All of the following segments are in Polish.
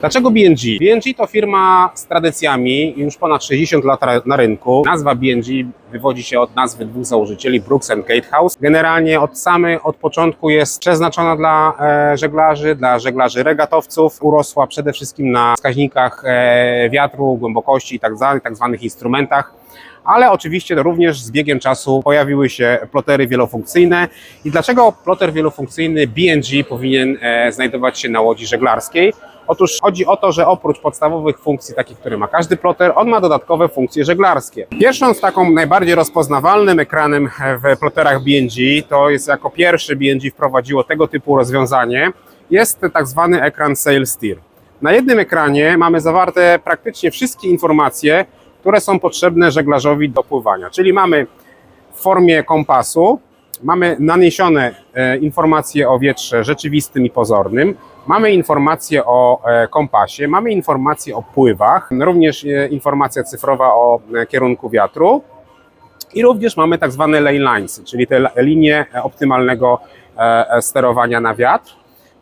Dlaczego BNG? BNG to firma z tradycjami, już ponad 60 lat na rynku. Nazwa BNG wywodzi się od nazwy dwóch założycieli, Brooks and Gatehouse. Generalnie od samej, od początku jest przeznaczona dla e, żeglarzy, dla żeglarzy regatowców. Urosła przede wszystkim na wskaźnikach e, wiatru, głębokości i tak zwanych, tak zwanych instrumentach ale oczywiście również z biegiem czasu pojawiły się plotery wielofunkcyjne. I dlaczego ploter wielofunkcyjny BNG powinien e, znajdować się na łodzi żeglarskiej? Otóż chodzi o to, że oprócz podstawowych funkcji, takich, które ma każdy ploter, on ma dodatkowe funkcje żeglarskie. Pierwszą z taką najbardziej rozpoznawalnym ekranem w ploterach BNG, to jest jako pierwszy BNG wprowadziło tego typu rozwiązanie, jest tak zwany ekran Sail Steer. Na jednym ekranie mamy zawarte praktycznie wszystkie informacje, które są potrzebne żeglarzowi do pływania. Czyli mamy w formie kompasu, mamy naniesione e, informacje o wietrze rzeczywistym i pozornym, mamy informacje o e, kompasie, mamy informacje o pływach, również e, informacja cyfrowa o kierunku wiatru. I również mamy tak zwane ley lines, czyli te linie optymalnego sterowania na wiatr.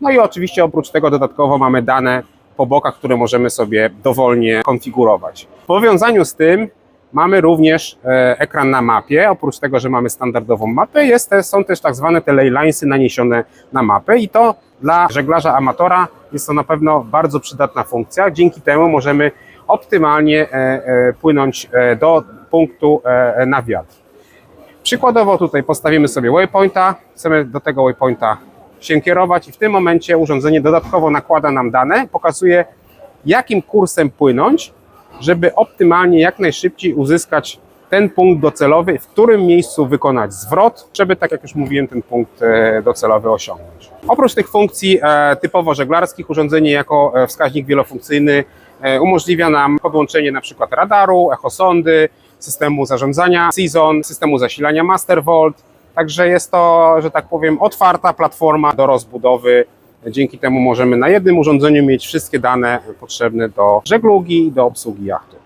No i oczywiście oprócz tego dodatkowo mamy dane po bokach, które możemy sobie dowolnie konfigurować. W powiązaniu z tym mamy również e, ekran na mapie. Oprócz tego, że mamy standardową mapę, jest, są też tak zwane te ley linesy naniesione na mapę i to dla żeglarza amatora jest to na pewno bardzo przydatna funkcja. Dzięki temu możemy optymalnie e, e, płynąć do punktu na wiatr. Przykładowo tutaj postawimy sobie waypointa, chcemy do tego waypointa się kierować i w tym momencie urządzenie dodatkowo nakłada nam dane, pokazuje jakim kursem płynąć, żeby optymalnie jak najszybciej uzyskać ten punkt docelowy, w którym miejscu wykonać zwrot, żeby tak jak już mówiłem ten punkt e, docelowy osiągnąć. Oprócz tych funkcji e, typowo żeglarskich urządzenie jako e, wskaźnik wielofunkcyjny umożliwia nam podłączenie przykład radaru, echosondy, systemu zarządzania Season, systemu zasilania Mastervolt. Także jest to, że tak powiem, otwarta platforma do rozbudowy. Dzięki temu możemy na jednym urządzeniu mieć wszystkie dane potrzebne do żeglugi i do obsługi jachtu.